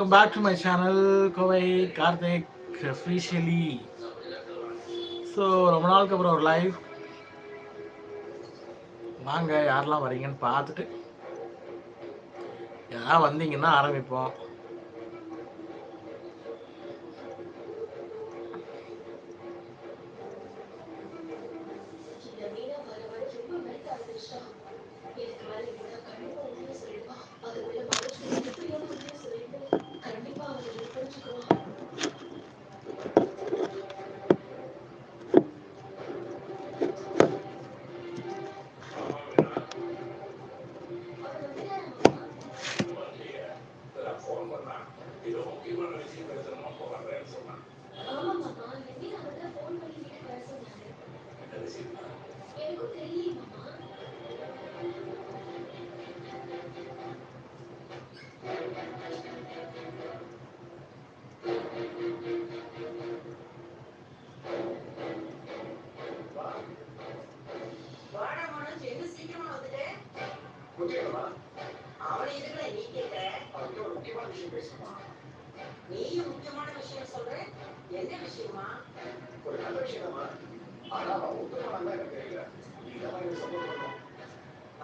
Welcome back to my channel Kovai Karthik officially. So ரொம்ப நாளுக்கு அப்புறம் ஒரு லைவ் வாங்க யாரெல்லாம் வரீங்கன்னு பார்த்துட்டு யாராவது வந்தீங்கன்னா ஆரம்பிப்போம் சீக்கிரமா வந்துட்ட? அவனை எதுக்குடா நீ கேக்குற? நீயும் முக்கியமான விஷயம் சொல்ற? என்ன விஷயமா?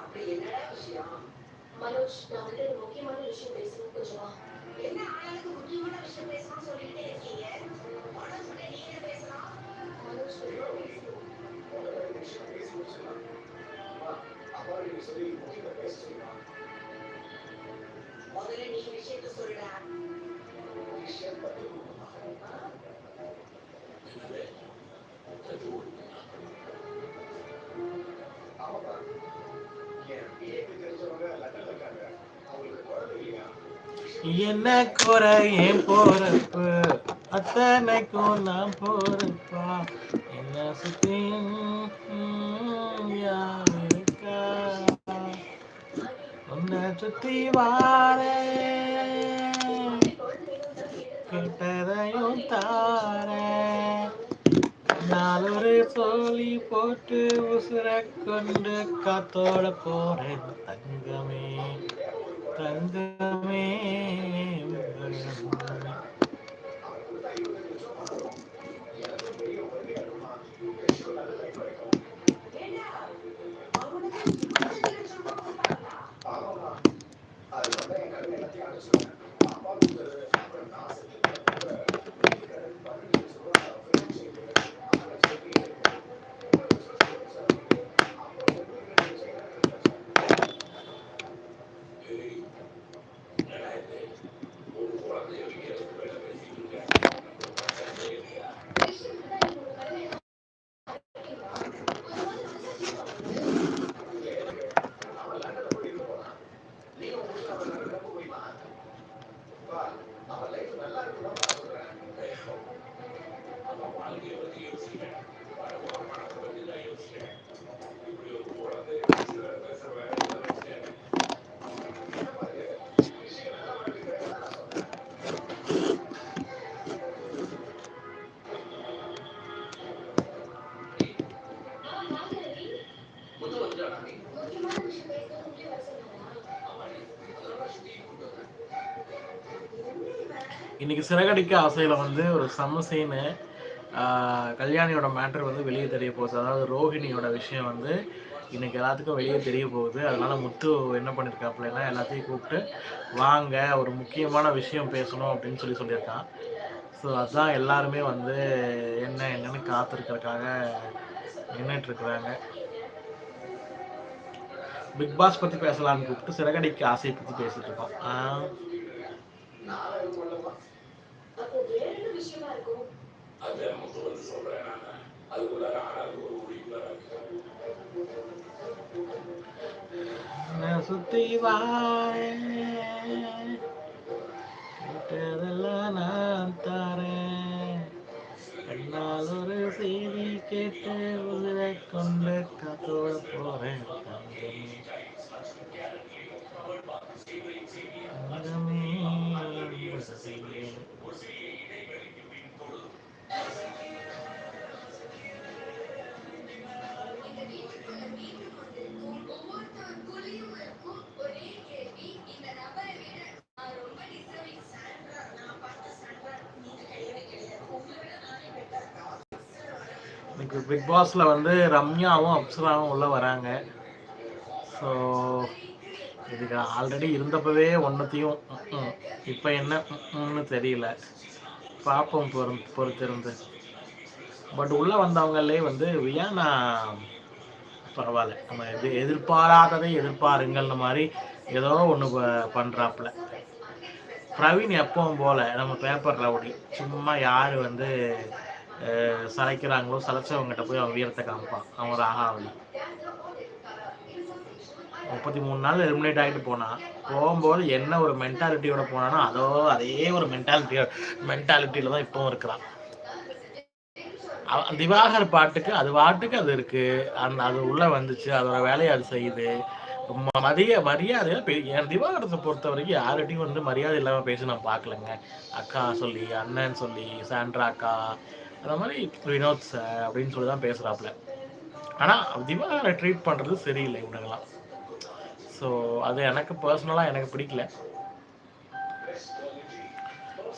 அப்படி என்னடா விஷயம்? மனோஜ், நான் ஒரு முக்கியமான விஷயம் பேசணும் கொஞ்சம். என்ன ஆளாளுக்கு முக்கியமான விஷயம் பேசணும்னு சொல்லிக்கிட்டே இருக்கீங்க? மனோஜ் கிட்ட நீ என்ன பேசணும்? மனோஜ், கொஞ்சம் முதல்ல நீ விஷயத்த சொல்லுடா. என்ன குறை ஏன் போறப்பு அத்தனைக்கும் நான் போறப்பா என்ன சுத்தியும் யாருக்கா என்ன சுத்தி வாரே கேட்டதையும் தாரே. நாலொரு சோழி போட்டு உசுர கொண்டு காத்தோட போறேன் தங்கமே தங்கமே. முக்கியமான இன்னைக்கு சிறகடிக்க ஆசையில் வந்து ஒரு செம்ம கல்யாணியோட மேட்டர் வந்து வெளியே தெரிய போகுது. அதாவது ரோஹிணியோட விஷயம் வந்து இன்னைக்கு எல்லாத்துக்கும் வெளியே தெரிய போகுது. அதனால முத்து என்ன பண்ணியிருக்காப்புலன்னா எல்லாத்தையும் கூப்பிட்டு வாங்க ஒரு முக்கியமான விஷயம் பேசணும் அப்படின்னு சொல்லி சொல்லியிருக்கான். ஸோ அதுதான் எல்லாருமே வந்து என்ன என்னன்னு காத்திருக்கிறதுக்காக நின்றுட்டு இருக்கிறாங்க பிக் பாஸ் பற்றி பேசலாம்னு கூப்பிட்டு சிறகடிக்கு ஆசையை பற்றி பேசிட்டு இருக்கோம். ஆ அப்போ வேற என்ன விஷயமா இருக்கும்? நான் சுத்தி தாரேன். கண்ணால் ஒரு செய்தி கேட்டு உதிரை கொண்டு காத்தோட போறேன் பிக் பாஸில் வந்து ரம்யாவும் அப்சராவும் உள்ளே வராங்க. ஸோ இதுக்கு ஆல்ரெடி இருந்தப்பவே ஒன்றத்தையும் இப்போ என்னன்னு தெரியல. பார்ப்போம் பொறு பொறுத்திருந்து. பட் உள்ளே வந்தவங்களே வந்து வியானா பரவாயில்ல. நம்ம எது எதிர்பாராததை எதிர்பாருங்கள்னு மாதிரி ஏதோ ஒன்று பண்ணுறாப்புல பிரவீன் எப்பவும் போல நம்ம பேப்பர் ரவுடி. சும்மா யார் வந்து சளைக்கிறாங்களோ சளைச்சவங்ககிட்ட போய் அவன் வீரத்தை காமிப்பான். அவன் ராகாவளி முப்பத்தி மூணு நாள் எலிமினேட் ஆகிட்டு போனான் போகும்போது என்ன ஒரு மென்டாலிட்டியோட போனானோ அதோ அதே ஒரு மென்டாலிட்டியோ மென்டாலிட்டியில தான் இப்பவும் இருக்கிறான். திவாகர் பாட்டுக்கு அது பாட்டுக்கு அது இருக்கு. அந்த அது உள்ள வந்துச்சு அதோட வேலையை அது செய்யுது. ம- மதிய மரியாதையா என் திவாகரத்தை பொறுத்த வரைக்கும் யார்கிட்டையும் வந்து மரியாதை இல்லாம பேசி நான் பார்க்கலங்க. அக்கா சொல்லி அண்ணன் சொல்லி சாண்ட்ரா அக்கா அந்த மாதிரி வினோத் சார் அப்படின்னு சொல்லி தான் பேசுறாப்புல. ஆனா திவாகரை ட்ரீட் பண்றது சரியில்லை இவனுங்களாம் ஸோ அது எனக்கு பர்சனலாக எனக்கு பிடிக்கல.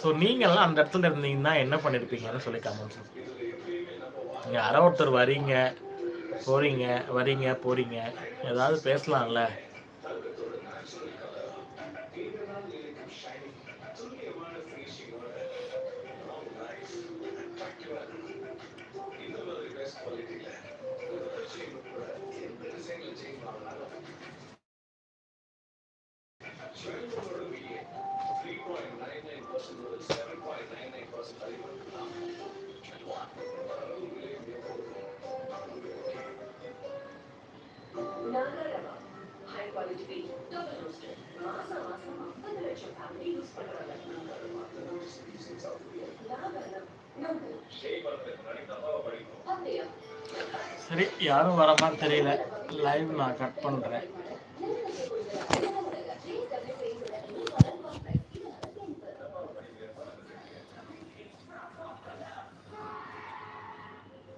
ஸோ நீங்கள்லாம் அந்த இடத்துல இருந்தீங்கன்னா என்ன பண்ணியிருப்பீங்கன்னு சொல்லி கமெண்ட்ஸ் நீங்கள் யாரோ ஒருத்தர் வரீங்க போகிறீங்க வரீங்க போகிறீங்க ஏதாவது பேசலாம்ல. ஹை குவாலிட்டி டபுள் மாசம் மாசம் ஐம்பது லட்சம் ஃபேமிலி யூஸ் பண்றாங்க சரி யாரும் வர மாதிரி தெரியல. லைவ் நான் கட் பண்ணுறேன்